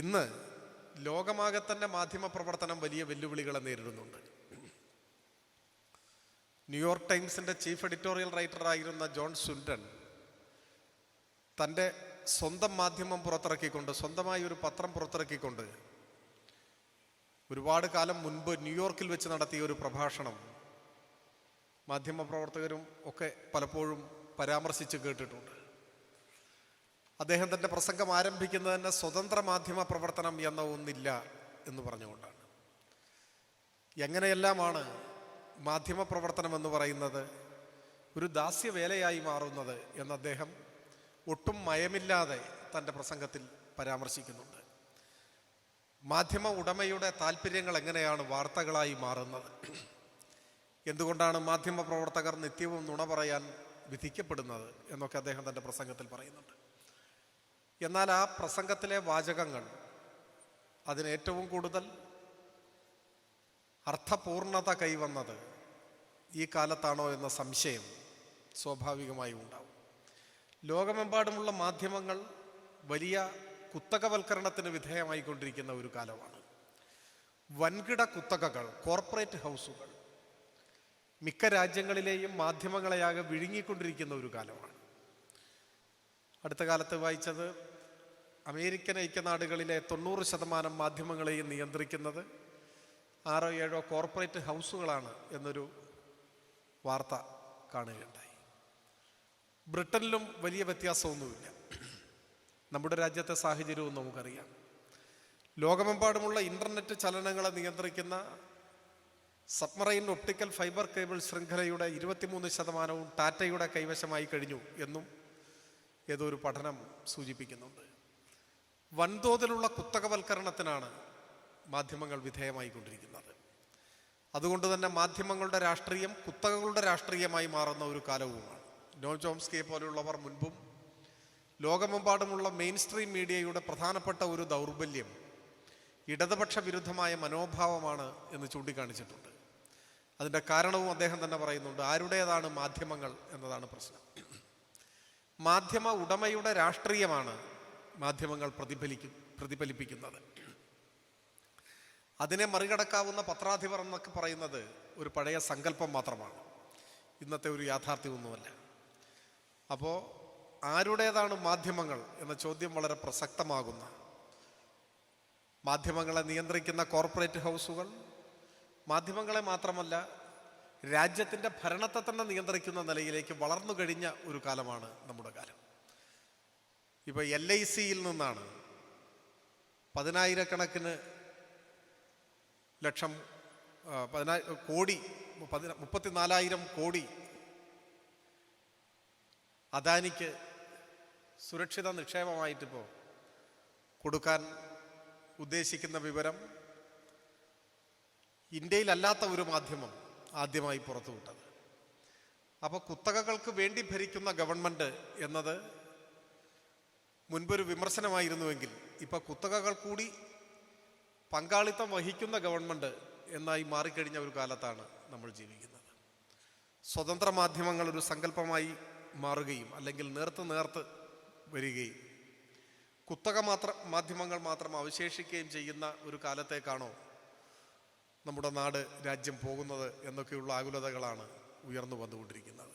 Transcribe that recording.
ഇന്ന് ലോകമാകെ തന്നെ മാധ്യമ പ്രവർത്തനം വലിയ വെല്ലുവിളികളെ നേരിടുന്നുണ്ട്. ന്യൂയോർക്ക് ടൈംസിന്റെ ചീഫ് എഡിറ്റോറിയൽ റൈറ്റർ ആയിരുന്ന ജോൺ സുൻഡൻ തന്റെ സ്വന്തം മാധ്യമം പുറത്തിറക്കിക്കൊണ്ട് സ്വന്തമായി ഒരു പത്രം പുറത്തിറക്കിക്കൊണ്ട് ഒരുപാട് കാലം മുൻപ് ന്യൂയോർക്കിൽ വെച്ച് നടത്തിയ ഒരു പ്രഭാഷണം മാധ്യമപ്രവർത്തകരും ഒക്കെ പലപ്പോഴും പരാമർശിച്ച് കേട്ടിട്ടുണ്ട്. അദ്ദേഹം തന്റെ പ്രസംഗം ആരംഭിക്കുന്നത് തന്നെ സ്വതന്ത്ര മാധ്യമ പ്രവർത്തനം എന്ന ഒന്നില്ല എന്ന് പറഞ്ഞുകൊണ്ടാണ്. എങ്ങനെയെല്ലാമാണ് മാധ്യമ പ്രവർത്തനം എന്ന് പറയുന്നത്? ഒരു ദാസ്യവേലയായി മാറുന്നത് എന്ന് അദ്ദേഹം ഒട്ടും മയമില്ലാതെ തന്റെ പ്രസംഗത്തിൽ പരാമർശിക്കുന്നുണ്ട്. മാധ്യമ ഉടമയുടെ താല്പര്യങ്ങൾ എങ്ങനെയാണ് വാർത്തകളായി മാറുന്നത്? എന്തുകൊണ്ടാണ് മാധ്യമ പ്രവർത്തകർ നിത്യവും നുണ പറയാൻ വിധിക്കപ്പെടുന്നത് എന്നൊക്കെ അദ്ദേഹം തന്റെ പ്രസംഗത്തിൽ പറയുന്നുണ്ട്. എന്നാൽ ആ പ്രസംഗത്തിലെ വാചകങ്ങൾ അതിനേറ്റവും കൂടുതൽ അർത്ഥപൂർണത കൈവന്നത് ഈ കാലത്താണോ എന്ന സംശയം സ്വാഭാവികമായും ഉണ്ടാവും. ലോകമെമ്പാടുമുള്ള മാധ്യമങ്ങൾ വലിയ കുത്തകവൽക്കരണത്തിന് വിധേയമായിക്കൊണ്ടിരിക്കുന്ന ഒരു കാലമാണ്. വൻകിട കുത്തകകൾ കോർപ്പറേറ്റ് ഹൗസുകൾ മിക്ക രാജ്യങ്ങളിലെയും മാധ്യമങ്ങളെയാകെ വിഴുങ്ങിക്കൊണ്ടിരിക്കുന്ന ഒരു കാലമാണ്. അടുത്ത കാലത്ത് വായിച്ചത് അമേരിക്കൻ ഐക്യനാടുകളിലെ തൊണ്ണൂറ് ശതമാനം മാധ്യമങ്ങളെയും നിയന്ത്രിക്കുന്നത് ആറോ ഏഴോ കോർപ്പറേറ്റ് ഹൗസുകളാണ് എന്നൊരു വാർത്ത കാണുകയുണ്ടായി. ബ്രിട്ടനിലും വലിയ വ്യത്യാസമൊന്നുമില്ല. നമ്മുടെ രാജ്യത്തെ സാഹചര്യവും നമുക്കറിയാം. ലോകമെമ്പാടുമുള്ള ഇന്റർനെറ്റ് ചലനങ്ങളെ നിയന്ത്രിക്കുന്ന സബ്മറൈൻ ഒപ്റ്റിക്കൽ ഫൈബർ കേബിൾ ശൃംഖലയുടെ ഇരുപത്തിമൂന്ന് ശതമാനവും ടാറ്റയുടെ കൈവശമായി കഴിഞ്ഞു എന്നും ഏതോ ഒരു പഠനം സൂചിപ്പിക്കുന്നുണ്ട്. വൻതോതിലുള്ള കുത്തകവൽക്കരണത്തിനാണ് മാധ്യമങ്ങൾ വിധേയമായിക്കൊണ്ടിരിക്കുന്നത്. അതുകൊണ്ട് തന്നെ മാധ്യമങ്ങളുടെ രാഷ്ട്രീയം കുത്തകകളുടെ രാഷ്ട്രീയമായി മാറുന്ന ഒരു കാലവുമാണ്. നോ ജോംസ്കിയെ പോലെയുള്ളവർ മുൻപും ലോകമെമ്പാടുമുള്ള മെയിൻ സ്ട്രീം മീഡിയയുടെ പ്രധാനപ്പെട്ട ഒരു ദൗർബല്യം ഇടതുപക്ഷ വിരുദ്ധമായ മനോഭാവമാണ് എന്ന് ചൂണ്ടിക്കാണിച്ചിട്ടുണ്ട്. അതിന്റെ കാരണവും അദ്ദേഹം തന്നെ പറയുന്നുണ്ട് ആരുടേതാണ് മാധ്യമങ്ങൾ എന്നതാണ് പ്രശ്നം. മാധ്യമ ഉടമയുടെ രാഷ്ട്രീയമാണ് മാധ്യമങ്ങൾ പ്രതിഫലിക്കും പ്രതിഫലിപ്പിക്കുന്നത്. അതിനെ മറികടക്കാവുന്ന പത്രാധിപർ എന്നൊക്കെ പറയുന്നത് ഒരു പഴയ സങ്കല്പം മാത്രമാണ്. ഇന്നത്തെ ഒരു യാഥാർത്ഥ്യമൊന്നുമല്ല. അപ്പോൾ ആരുടേതാണ് മാധ്യമങ്ങൾ എന്ന ചോദ്യം വളരെ പ്രസക്തമാകുന്ന. മാധ്യമങ്ങളെ നിയന്ത്രിക്കുന്ന കോർപ്പറേറ്റ് ഹൗസുകൾ മാധ്യമങ്ങളെ മാത്രമല്ല രാജ്യത്തിന്റെ ഭരണത്തെ തന്നെ നിയന്ത്രിക്കുന്ന നിലയിലേക്ക് വളർന്നു കഴിഞ്ഞ ഒരു കാലമാണ് നമ്മുടെ കാലം. ഇപ്പോൾ എൽ ഐ സിയിൽ നിന്നാണ് പതിനായിരക്കണക്കിന് ലക്ഷം ആ, പതിനാ കോടി പതിന മുപ്പത്തിനാലായിരം കോടി അദാനിക്ക് സുരക്ഷിത നിക്ഷേപമായിട്ടിപ്പോൾ കൊടുക്കാൻ ഉദ്ദേശിക്കുന്ന വിവരം ഇന്ത്യയിലല്ലാത്ത ഒരു മാധ്യമം ആദ്യമായി പുറത്തുവിട്ടത്. അപ്പോൾ കുത്തകകൾക്ക് വേണ്ടി ഭരിക്കുന്ന ഗവൺമെന്റ് എന്നത് മുൻപൊരു വിമർശനമായിരുന്നുവെങ്കിൽ ഇപ്പോൾ കുത്തകകൾ കൂടി പങ്കാളിത്തം വഹിക്കുന്ന ഗവൺമെന്റ് എന്നായി മാറിക്കഴിഞ്ഞ ഒരു കാലത്താണ് നമ്മൾ ജീവിക്കുന്നത്. സ്വതന്ത്ര മാധ്യമങ്ങൾ ഒരു സങ്കല്പമായി മാറുകയും അല്ലെങ്കിൽ നേർത്ത് നേർത്ത് വരികയും കുത്തക മാത്രം മാധ്യമങ്ങൾ മാത്രം അവശേഷിക്കുകയും ചെയ്യുന്ന ഒരു കാലത്തേക്കാണോ നമ്മുടെ നാട് രാജ്യം പോകുന്നത് എന്നൊക്കെയുള്ള ആകുലതകളാണ് ഉയർന്നു വന്നുകൊണ്ടിരിക്കുന്നത്.